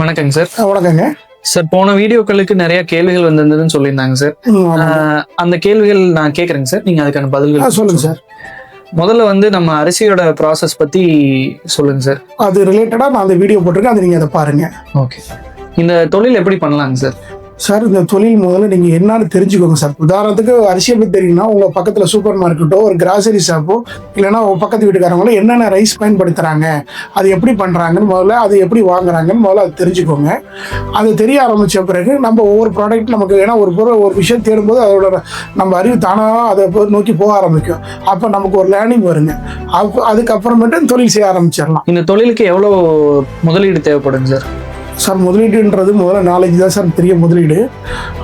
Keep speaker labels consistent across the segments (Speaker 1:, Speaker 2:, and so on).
Speaker 1: வணக்கங்க சார்.
Speaker 2: வணக்கங்க.
Speaker 1: சார் போன வீடியோக்களுக்கு நிறைய கேள்விகள் வந்திருந்ததுன்னு சொல்லியிருந்தாங்க சார். அந்த கேள்விகள் நான் கேட்குறேங்க சார். நீங்க அதுக்கான பதில்கள்
Speaker 2: சொல்லுங்க சார்.
Speaker 1: முதல்ல வந்து நம்ம அரிசியோட ப்ராசஸ் பத்தி சொல்லுங்க சார்.
Speaker 2: அது ரிலேட்டடா நான் அந்த வீடியோ போட்டிருக்கேன். அது நீங்க அதை பாருங்க.
Speaker 1: ஓகே. இந்த தொழில் எப்படி பண்ணலாங்க சார்?
Speaker 2: சார் இந்த தொழில் முதல்ல நீங்க என்னன்னு தெரிஞ்சுக்கோங்க சார். உதாரணத்துக்கு அரிசியை பத்தி தெரியும்னா உங்க பக்கத்துல சூப்பர் மார்க்கெட்டோ ஒரு கிராசரி ஷாப்போ இல்லைன்னா உங்க பக்கத்து வீட்டுக்காரங்களோ என்னென்ன ரைஸ் பயன்படுத்துறாங்க அது எப்படி பண்றாங்கன்னு முதல்ல அது எப்படி வாங்குறாங்கன்னு முதல்ல அது தெரிஞ்சுக்கோங்க. அது தெரிய ஆரம்பிச்ச பிறகு நம்ம ஒவ்வொரு ப்ராடக்ட் நமக்கு ஏன்னா ஒரு பொருள் ஒரு விஷயம் தேடும்போது அதோட நம்ம அறிவு தானாக அதை நோக்கி போக ஆரம்பிக்கும். அப்போ நமக்கு ஒரு லேர்னிங் வருங்க. அப்போ அதுக்கப்புறமேட்டு தொழில் செய்ய ஆரம்பிச்சிடலாம்.
Speaker 1: இந்த தொழிலுக்கு எவ்வளோ முதலீடு தேவைப்படுங்க சார்?
Speaker 2: சார் முதலீடுன்றது முதல்ல நாலேஜ் தான் சார் பெரிய முதலீடு.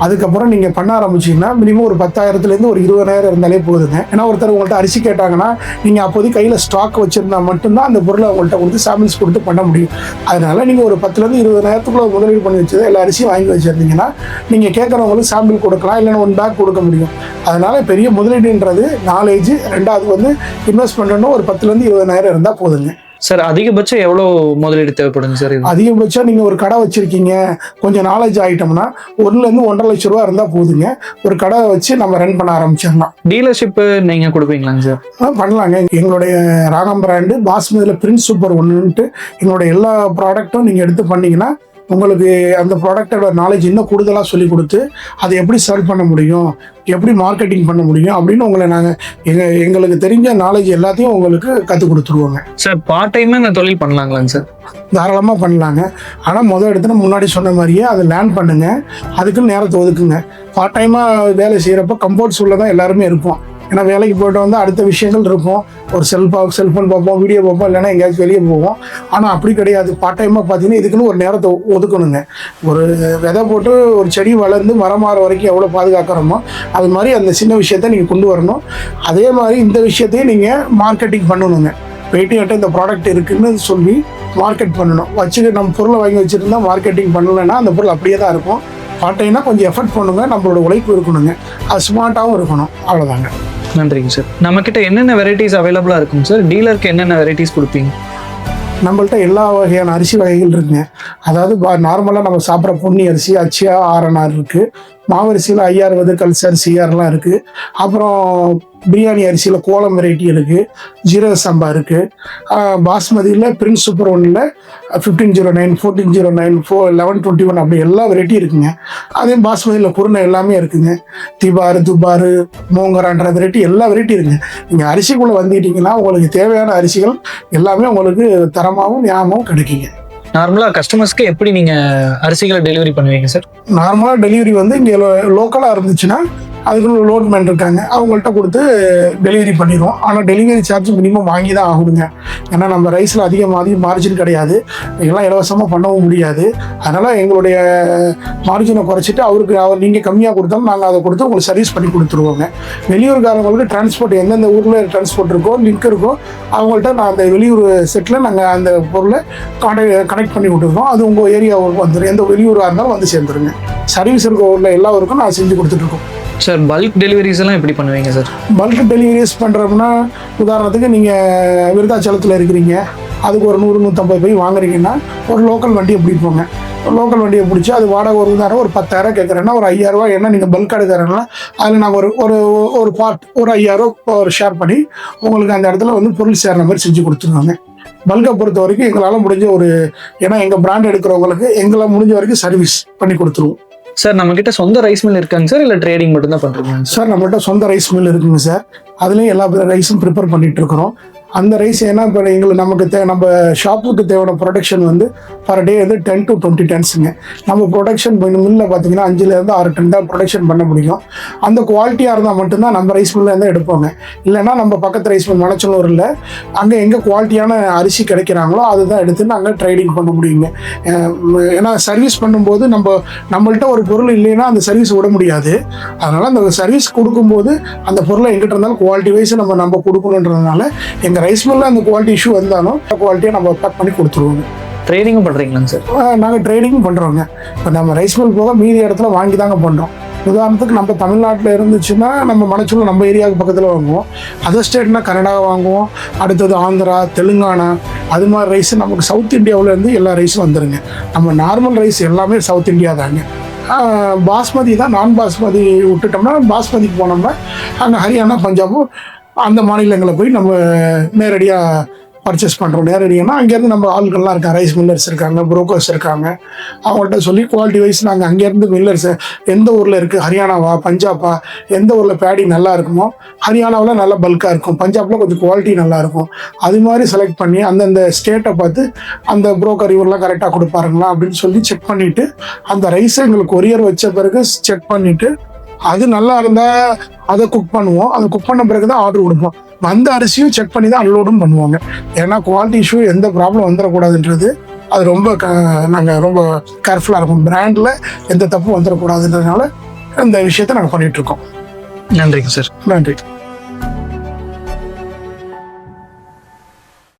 Speaker 2: அதுக்கப்புறம் நீங்கள் பண்ண ஆரம்பிச்சீங்கன்னா மினிமம் ஒரு பத்தாயிரத்துலேருந்து ஒரு இருபதாயிரம் இருந்தாலே போதுங்க. ஏன்னா ஒருத்தர் உங்கள்கிட்ட அரிசி கேட்டாங்கன்னா நீங்கள் அப்போதைக்கு கையில் ஸ்டாக் வச்சுருந்தா மட்டும்தான் அந்த பொருளை அவங்கள்ட்ட கொடுத்து சாம்பிள்ஸ் கொடுத்து பண்ண முடியும். அதனால நீங்கள் ஒரு பத்துலேருந்து இருபதாயிரத்துக்குள்ளே முதலீடு பண்ணி வச்சது எல்லா அரிசியும் வாங்கி வச்சுருந்தீங்கன்னா நீங்கள் கேட்குறவங்களுக்கு சாம்பிள் கொடுக்கலாம் இல்லைன்னா ஒன் பேக் கொடுக்க முடியும். அதனால் பெரிய முதலீடுன்றது நாலேஜ் ரெண்டாவது வந்து இன்வெஸ்ட் பண்ணணும் ஒரு பத்துலேருந்து இருபதாயிரம் இருந்தால் போதுங்க.
Speaker 1: சார் அதிகபட்சம் எவ்வளோ முதலீடு தேவைப்படுங்க சார்
Speaker 2: அதிகபட்சம் நீங்கள் ஒரு கடை வச்சுருக்கீங்க கொஞ்சம் நாலேஜ் ஆகிட்டோம்னா ஒன்றுலேருந்து ஒன்றரை லட்ச ரூபா இருந்தால் போதுங்க. ஒரு கடை வச்சு நம்ம ரன் பண்ண ஆரம்பிச்சிடலாம்.
Speaker 1: டீலர்ஷிப்பு நீங்க கொடுப்பீங்களாங்க சார்?
Speaker 2: ஆ, பண்ணலாங்க. எங்களுடைய ராகம் பிராண்டு பாஸ்மதியில் பிரின்ஸ் சூப்பர் ஒன்றுன்ட்டு எங்களுடைய எல்லா ப்ராடக்ட்டும் நீங்கள் எடுத்து பண்ணீங்கன்னா உங்களுக்கு அந்த ப்ராடக்டோட நாலேஜ் இன்னும் கூடுதலாக சொல்லி கொடுத்து அதை எப்படி செல் பண்ண முடியும் எப்படி மார்க்கெட்டிங் பண்ண முடியும் அப்படின்னு உங்களை நாங்கள் எங்கள் எங்களுக்கு தெரிஞ்ச நாலேஜ் எல்லாத்தையும் உங்களுக்கு கற்றுக் கொடுத்துருவோங்க.
Speaker 1: சார் பார்ட் டைமா இந்த தொழில் பண்ணலாங்களாங்க சார்
Speaker 2: தாராளமாக பண்ணலாங்க. ஆனால் முதல் இடத்துல முன்னாடி சொன்ன மாதிரியே அதை லேர்ன் பண்ணுங்க. அதுக்குன்னு நேரத்தை ஒதுக்குங்க. பார்ட் டைமாக வேலை செய்கிறப்ப கம்ஃபர்ட்ஸ் உள்ள தான் எல்லாருமே இருப்போம். ஏன்னா வேலைக்கு போய்ட்டு வந்து அடுத்த விஷயங்கள் இருக்கும். ஒரு செல்ஃபா செல்ஃபோன் பார்ப்போம் வீடியோ பார்ப்போம் இல்லைன்னா எங்கேயாச்சும் வெளியே போவோம். ஆனால் அப்படி கிடையாது. பார்ட் டைமாக பார்த்தீங்கன்னா இதுக்குன்னு ஒரு நேரத்தை ஒதுக்கணுங்க. ஒரு விதை போட்டு ஒரு செடி வளர்ந்து மரம் மாற வரைக்கும் எவ்வளோ பாதுகாக்கிறோமோ அது மாதிரி அந்த சின்ன விஷயத்த நீங்கள் கொண்டு வரணும். அதே மாதிரி இந்த விஷயத்தையும் நீங்கள் மார்க்கெட்டிங் பண்ணணுங்க. வெயிட்டிங்கிட்ட இந்த ப்ராடக்ட் இருக்குன்னு சொல்லி மார்க்கெட் பண்ணணும். வச்சுக்க நம்ம பொருளை வாங்கி வச்சுருந்தா மார்க்கெட்டிங் பண்ணலைன்னா அந்த பொருள் அப்படியே தான் இருக்கும். பார்ட் டைம்னா கொஞ்சம் எஃபர்ட் பண்ணுங்க. நம்மளோட உழைப்பு இருக்கணுங்க. அது ஸ்மார்ட்டாகவும் இருக்கணும். அவ்வளோதாங்க
Speaker 1: நன்றிங்க சார். நம்ம கிட்ட என்னென்ன வெரைட்டிஸ் அவைலபிளா இருக்கும் சார்? டீலருக்கு என்னென்ன வெரைட்டிஸ் கொடுப்பீங்க?
Speaker 2: நம்மள்ட்ட எல்லா வகையான அரிசி வகைகள் இருக்குங்க. அதாவது நார்மலாக நம்ம சாப்பிட்ற பொன்னி அரிசி அச்சியா ஆரனார் இருக்குது மாவரிசியில் ஐயாறுவது கல்ஸ் அரிசி சிஆர்லாம் இருக்குது அப்புறம் பிரியாணி அரிசியில் கோலம் வெரைட்டி இருக்குது ஜீரக சம்பா இருக்குது பாஸ்மதியில் பிரின்ஸ் சூப்பர் ஒன்னில் fifteen zero nine fourteen zero nine four eleven twenty one அப்படி எல்லா வெரைட்டி இருக்குங்க. அதே பாஸ்மதியில் குருணை எல்லாமே இருக்குங்க. திபாரு துபாரு மூங்கரான்ற வெரைட்டி எல்லா வெரைட்டி இருக்குங்க. நீங்கள் அரிசிக்குள்ளே வந்துக்கிட்டிங்கன்னா உங்களுக்கு தேவையான அரிசிகள் எல்லாமே உங்களுக்கு தரமாகவும் ஞாபகமும் கிடைக்குங்க.
Speaker 1: நார்மலாக கஸ்டமர்ஸ்க்கு எப்படி நீங்கள் அரிசிகளை டெலிவரி பண்ணுவீங்க சார்
Speaker 2: நார்மலாக டெலிவரி வந்து இங்கே லோக்கலாக இருந்துச்சுன்னா அதுக்குள்ள லோட் மேன் இருக்காங்க. அவங்கள்ட்ட கொடுத்து டெலிவரி பண்ணிடுவோம் ஆனால் டெலிவரி சார்ஜ் மினிமம் வாங்கி தான் ஆகணுங்க ஏன்னா நம்ம ரைஸில் அதிகம் அதிகம் மார்ஜின் கிடையாது. இதெல்லாம் இலவசமாக பண்ணவும் முடியாது. அதனால் எங்களுடைய மார்ஜினை குறைச்சிட்டு அவருக்கு அவர் நீங்கள் கம்மியாக கொடுத்தாலும் நாங்கள் அதை கொடுத்து உங்களுக்கு சர்வீஸ் பண்ணி கொடுத்துருவோங்க. வெளியூர்காரங்களுக்கு டிரான்ஸ்போர்ட் எந்தெந்த ஊரில் டிரான்ஸ்போர்ட் இருக்கோ லிங்க் இருக்கோ அவங்கள்ட்ட நான் அந்த வெளியூர் செட்டில் நாங்கள் அந்த பொருளை கான்டாக்ட் கனெக்ட் பண்ணி விட்டுருக்கோம் அது உங்கள் ஏரியாவுக்கு வந்துடும் எந்த வெளியூராக இருந்தாலும் வந்து சேர்ந்துருங்க. சர்வீஸ் இருக்க ஊரில் எல்லாருக்கும் நான் செஞ்சு கொடுத்துட்ருக்கோம்
Speaker 1: சார் பல்க் டெலிவரிஸ் எல்லாம் எப்படி பண்ணுவீங்க சார்
Speaker 2: பல்க் டெலிவரிஸ் பண்ணுறோம்னா உதாரணத்துக்கு நீங்கள் விருதாச்சலத்தில் இருக்கிறீங்க அதுக்கு ஒரு நூறு நூற்றம்பது போய் வாங்குறீங்கன்னா ஒரு லோக்கல் வண்டியை பிடிப்போங்க. லோக்கல் வண்டியை பிடிச்சி அது வாடகை ஒரு உதாரணம் ஒரு பத்தாயிரம் கேட்குறேன்னா ஒரு ஐயாயிரரூவா என்ன நீங்கள் பல்க் எடுக்கிறேன்னா அதில் நாங்கள் ஒரு ஒரு ஒரு பார்ட் ஒரு ஐயாயிரரூவா ஒரு ஷேர் பண்ணி உங்களுக்கு அந்த இடத்துல வந்து பொருள் சேர்ற மாதிரி செஞ்சு கொடுத்துருவாங்க. பல்கை பொறுத்த வரைக்கும் எங்களால் முடிஞ்ச ஒரு ஏன்னா எங்கள் பிராண்ட் எடுக்கிறவங்களுக்கு எங்களால் முடிஞ்ச வரைக்கும் சர்வீஸ் பண்ணி கொடுத்துருவோம்.
Speaker 1: சார் நம்ம கிட்ட சொந்த ரைஸ் மில் இருக்காங்க சார் இல்ல ட்ரேடிங் மட்டும் தான் பண்றீங்க
Speaker 2: சார் நம்மகிட்ட சொந்த ரைஸ் மில் இருக்குங்க சார். அதுலேயும் எல்லா ரைஸும் ப்ரிப்பேர் பண்ணிட்டு இருக்கிறோம். அந்த ரைஸ் ஏன்னா இப்போ எங்களுக்கு நமக்கு தே நம்ம ஷாப்புக்கு தேவையான ப்ரொடக்ஷன் வந்து பர் டே வந்து டென் டு டுவெண்ட்டி டன்ஸுங்க நம்ம ப்ரொடக்ஷன் மில்லில் பார்த்தீங்கன்னா அஞ்சுலேருந்து ஆறு டன் தான் ப்ரொடக்ஷன் பண்ண முடியும். அந்த குவாலிட்டியாக இருந்தால் மட்டும்தான் நம்ம ரைஸ் மில்லேருந்து எடுப்போங்க. இல்லைன்னா நம்ம பக்கத்து ரைஸ் மில் மணச்சலூரில் அங்கே எங்கே குவாலிட்டியான அரிசி கிடைக்கிறாங்களோ அதுதான் எடுத்து நாங்கள் ட்ரேடிங் பண்ண முடியுங்க. ஏன்னா சர்வீஸ் பண்ணும்போது நம்ம நம்மள்ட்ட ஒரு பொருள் இல்லைன்னா அந்த சர்வீஸ் விட முடியாது. அதனால் அந்த சர்வீஸ் கொடுக்கும்போது அந்த பொருளை எங்கிட்ட இருந்தாலும் குவாலிட்டி வைஸ் நம்ம நம்ம கொடுக்கணுன்றதுனால எங்கள் ரைஸ் மில்லில் அந்த குவாலிட்டி இஷ்யூ வந்தாலும் குவாலிட்டியை நம்ம பேக் பண்ணி கொடுத்துருவோங்க.
Speaker 1: ட்ரேடிங்கும் பண்றீங்களாங்க சார்
Speaker 2: நாங்கள் ட்ரேடிங்கும் பண்ணுறோங்க இப்போ நம்ம ரைஸ் மில் போக மீதி இடத்துல வாங்கி தாங்க பண்ணுறோம் உதாரணத்துக்கு நம்ம தமிழ்நாட்டில் இருந்துச்சுன்னா நம்ம மனச்சூழல் நம்ம ஏரியாவுக்கு பக்கத்தில் வாங்குவோம். அதர் ஸ்டேட்னா கனடா வாங்குவோம். அடுத்தது ஆந்திரா தெலுங்கானா அது மாதிரி ரைஸ் நமக்கு சவுத் இந்தியாவிலேருந்து எல்லா ரைஸும் வந்துருங்க. நம்ம நார்மல் ரைஸ் எல்லாமே சவுத் இந்தியா தாங்க. பாஸ்மதி தான் நான் பாஸ்மதி விட்டுட்டோம்னா பாஸ்மதிக்கு போனோம்னா அங்கே ஹரியானா பஞ்சாபு அந்த மாநிலங்களை போய் நம்ம நேரடியாக பர்ச்சேஸ் பண்ணுறோம் நேரடியானா அங்கேருந்து நம்ம ஆள்கள்லாம் இருக்காங்க. ரைஸ் மில்லர்ஸ் இருக்காங்க புரோக்கர்ஸ் இருக்காங்க. அவங்கள்ட்ட சொல்லி குவாலிட்டி வைஸ் நாங்கள் அங்கேருந்து மில்லர்ஸ் எந்த ஊரில் இருக்குது ஹரியானாவா? பஞ்சாபா? எந்த ஊரில் பேடி நல்லா இருக்குமோ ஹரியானாவில் நல்லா பல்காக இருக்கும். பஞ்சாபில் கொஞ்சம் குவாலிட்டி நல்லாயிருக்கும் அது மாதிரி செலக்ட் பண்ணி அந்தந்த ஸ்டேட்டை பார்த்து அந்த புரோக்கர் இவரெலாம் கரெக்டாக கொடுப்பாருங்களா அப்படின்னு சொல்லி செக் பண்ணிவிட்டு அந்த ரைஸை எங்களுக்கு கொரியர் வச்ச பிறகு செக் பண்ணிவிட்டு அது நல்லா இருந்தால் அதை குக் பண்ணுவோம். அதை குக் பண்ண பிறகு தான் ஆர்டர் கொடுப்போம். வந்த அரிசியும் செக் பண்ணி தான் அன்லோடும் பண்ணுவாங்க. ஏன்னா குவாலிட்டி இஷ்யூ எந்த ப்ராப்ளம் வந்துடக்கூடாதுன்றது அது ரொம்ப க நாங்கள் ரொம்ப கேர்ஃபுல்லாக இருக்கும். பிராண்டில் எந்த தப்பும் வந்துடக்கூடாதுன்றதுனால இந்த விஷயத்தை நாங்கள் பண்ணிகிட்ருக்கோம்
Speaker 1: நன்றிங்க சார்
Speaker 2: நன்றி.